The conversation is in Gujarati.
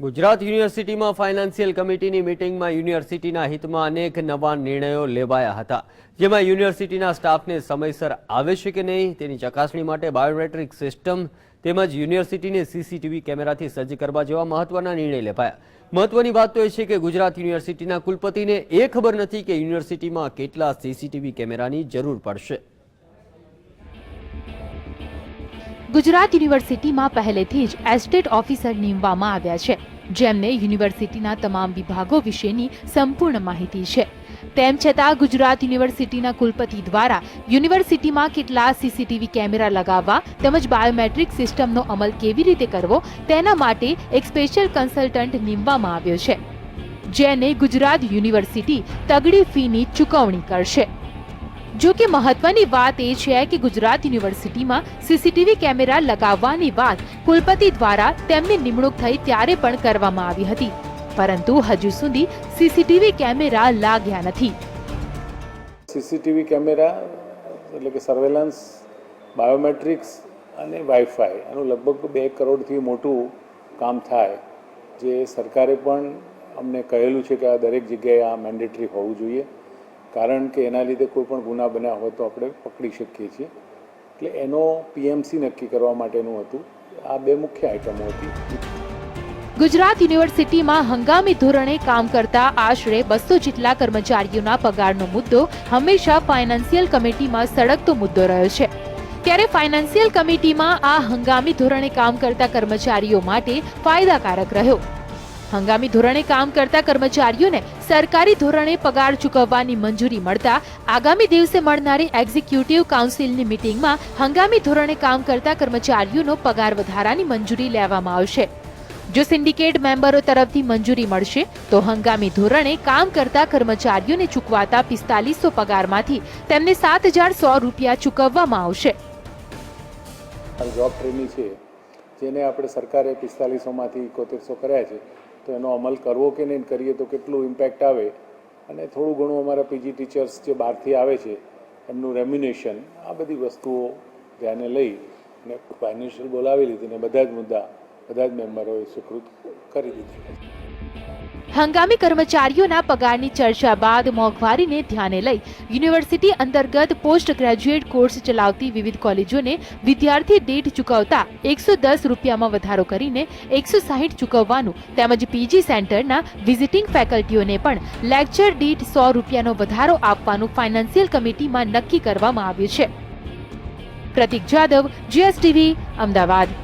ગુજરાત યુનિવર્સિટીમાં ફાઇનાન્શિયલ કમિટીની મિટિંગમાં યુનિવર્સિટીના હિતમાં અનેક નવા નિર્ણયો લેવાયા હતા. જેમાં યુનિવર્સિટીના સ્ટાફને સમયસર આવે છે કે નહીં તેની ચકાસણી માટે બાયોમેટ્રિક સિસ્ટમ તેમજ યુનિવર્સિટીને સીસીટીવી કેમેરાથી સજ્જ કરવા જેવા મહત્વના નિર્ણય લેવાયા. મહત્વની વાત તો એ છે કે ગુજરાત યુનિવર્સિટીના કુલપતિને એ ખબર નથી કે યુનિવર્સિટીમાં કેટલા સીસીટીવી કેમેરાની જરૂર પડશે. ગુજરાત યુનિવર્સિટીમાં પહેલેથી જ એસ્ટેટ ઓફિસર નીમવામાં આવ્યા છે, જેમને યુનિવર્સિટીના તમામ વિભાગો વિશેની સંપૂર્ણ માહિતી છે. તેમ છતાં ગુજરાત યુનિવર્સિટીના કુલપતિ દ્વારા યુનિવર્સિટીમાં કેટલા સીસીટીવી કેમેરા લગાવવા તેમજ બાયોમેટ્રિક સિસ્ટમનો અમલ કેવી રીતે કરવો તેના માટે એક સ્પેશિયલ કન્સલ્ટન્ટ નીમવામાં આવ્યો છે, જેને ગુજરાત યુનિવર્સિટી તગડી ફીની ચૂકવણી કરશે. જો કે મહત્વની વાત એ છે કે ગુજરાત યુનિવર્સિટીમાં સીસીટીવી કેમેરા લગાવવાની વાત કુલપતિ દ્વારા તેમની નિમણૂક થઈ ત્યારે પણ કરવામાં આવી હતી. પરંતુ હજુ સુધી સીસીટીવી કેમેરા લાગ્યા નથી. સીસીટીવી કેમેરા એટલે કે સર્વેલન્સ બાયોમેટ્રિક્સ અને વાઈફાઈ આનું લગભગ બે કરોડથી મોટું કામ થાય. જે સરકારે પણ અમને કહેલું છે કે આ દરેક જગ્યાએ આ મેન્ડેટરી હોવું જોઈએ. કારણ કે એના લીધે કોઈ પણ ગુના બન્યા હોય તો આપણે પકડી શકીએ છીએ. એટલે એનો પીએમસી નક્કી કરવા માટેનું હતું. આ બે મુખ્ય આઇટમો હતી. ગુજરાત યુનિવર્સિટીમાં હંગામી ધોરણે કામ કરતા આશરે બસો જેટલા કર્મચારીઓના પગારનો મુદ્દો હંમેશા ફાઇનાન્શિયલ કમિટીમાં સળગતો મુદ્દો રહ્યો છે. ત્યારે ફાઇનાન્શિયલ કમિટીમાં આ હંગામી ધોરણે કામ કરતા કર્મચારીઓ માટે ફાયદાકારક રહ્યો. હંગામી ધોરણે કામ કરતા કર્મચારીઓને સરકારી ધોરણે પગાર ચૂકવવાની મંજૂરી મળતા આગામી દિવસે મળનારી એક્ઝિક્યુટિવ કાઉન્સિલની મિટિંગમાં હંગામી ધોરણે કામ કરતા કર્મચારીઓનો પગાર વધારાની મંજૂરી લેવામાં આવશે. જો સિન્ડિકેટ મેમ્બરો તરફથી મંજૂરી મળશે, તો હંગામી ધોરણે કામ કરતા કર્મચારીઓને ચૂકવાતા પિસ્તાલીસો પગારમાંથી તેમને સાત હજાર સો રૂપિયા ચૂકવવામાં આવશે. જોબ ટ્રેનિંગ છે. જેને આપણે સરકારે પિસ્તાલીસોમાંથી એકોતેરસો કર્યા છે, તો એનો અમલ કરવો કે નહીં કરીએ તો કેટલું ઇમ્પેક્ટ આવે? અને થોડું ઘણું અમારા પીજી ટીચર્સ જે બહારથી આવે છે, એમનું રેમ્યુનેશન આ બધી વસ્તુઓ ધ્યાને લઈ અને ફાઇનાન્શિયલ બોલાવી લીધી ને બધા જ મુદ્દા, બધા જ મેમ્બરોએ સ્વીકૃત કરી દીધી. હંગામી કર્મચારીઓના પગારની ચર્ચા બાદ મોંઘવારીને ધ્યાને લઈ યુનિવર્સિટી અંતર્ગત પોસ્ટ ગ્રેજ્યુએટ કોર્સ ચલાવતી વિવિધ કોલેજોને વિદ્યાર્થી દીઠ ચૂકવતા એકસો દસ રૂપિયામાં વધારો કરીને એકસો સાહીઠ ચૂકવવાનું તેમજ પીજી સેન્ટરના વિઝિટિંગ ફેકલ્ટીઓને પણ લેક્ચર દીઠ સો રૂપિયાનો વધારો આપવાનું ફાઇનાન્શિયલ કમિટીમાં નક્કી કરવામાં આવ્યું છે. પ્રતિક જાદવ, જીએસટીવી, અમદાવાદ.